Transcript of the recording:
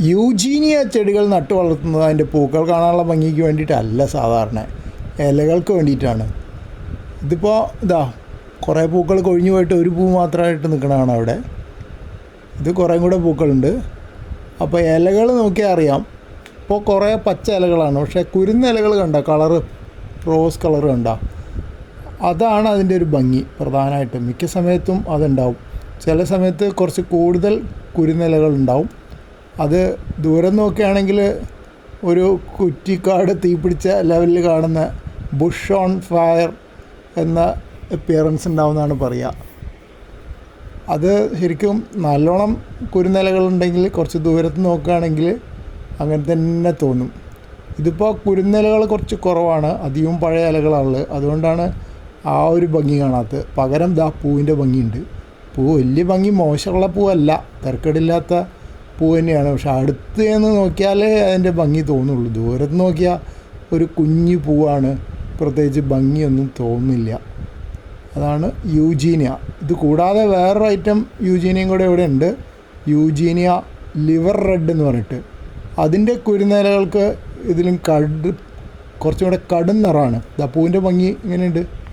Eugenia ചെടികൾ നട്ടു വളർത്തുന്നത് അതിന്റെ പൂക്കൾ കാണാനുള്ള ഭംഗിക്ക് വേണ്ടിയിട്ടല്ല സാധാരണ. ഇലകൾക്ക് വേണ്ടിയിട്ടാണ്. ഇതിപ്പോൾ ഇതാ കുറേ പൂക്കൾ കൊഴിഞ്ഞു പോയിട്ട് ഒരു പൂ മാത്രമായിട്ട് നിൽക്കണതാണ് അവിടെ. ഇത് കുറേ കൂടെ പൂക്കളുണ്ട്. അപ്പോൾ ഇലകൾ നോക്കിയാൽ അറിയാം. ഇപ്പോൾ കുറേ പച്ച ഇലകളാണ്. പക്ഷേ കുരുന്ന ഇലകൾ കണ്ട? കളറ് റോസ് കളർ കണ്ട? അതാണ് അതിന്റെ ഒരു ഭംഗി പ്രധാനമായിട്ടും. മിക്ക സമയത്തും അതുണ്ടാവും. ചില സമയത്ത് കുറച്ച് കൂടുതൽ കുരുന്നിലകൾ ഉണ്ടാവും. അത് ദൂരം നോക്കുകയാണെങ്കിൽ ഒരു കുറ്റിക്കാട് തീപിടിച്ച ലെവലിൽ കാണുന്ന ബുഷ് ഓൺ ഫയർ എന്ന അപ്പിയറൻസ് ഉണ്ടാവുമെന്നാണ് പറയുക അത് ശരിക്കും നല്ലോണം കുരുന്നലകളുണ്ടെങ്കിൽ കുറച്ച് ദൂരത്ത് നോക്കുകയാണെങ്കിൽ അങ്ങനെ തന്നെ തോന്നും. ഇതിപ്പോൾ കുരുന്നിലകൾ കുറച്ച് കുറവാണ്. അധികവും പഴയ ഇലകളാണുള്ളത്. അതുകൊണ്ടാണ് ആ ഒരു ഭംഗി കാണാത്തത്. പകരം ദാ പൂവിന്റെ ഭംഗിയുണ്ട്. പൂ വലിയ ഭംഗി മോശമുള്ള പൂവല്ല. തിരക്കേടില്ലാത്ത പൂ തന്നെയാണ്. പക്ഷെ അടുത്ത് നിന്ന് നോക്കിയാലേ അതിന്റെ ഭംഗി തോന്നുള്ളൂ. ദൂരത്ത് നോക്കിയാൽ ഒരു കുഞ്ഞു പൂവാണ്. പ്രത്യേകിച്ച് ഭംഗിയൊന്നും തോന്നില്ല അതാണ് യൂജീനിയ. ഇത് കൂടാതെ വേറൊരു ഐറ്റം യൂജീനിയും കൂടെ ഇവിടെ ഉണ്ട്. യൂജീനിയ ലിവർ റെഡ് എന്ന് പറഞ്ഞിട്ട്. അതിന്റെ കുരുന്നിലകൾക്ക് ഇതിലും കട് കുറച്ചും കൂടെ കടും നിറമാണ്. ദാ പൂവിന്റെ ഭംഗി ഇങ്ങനെയുണ്ട്.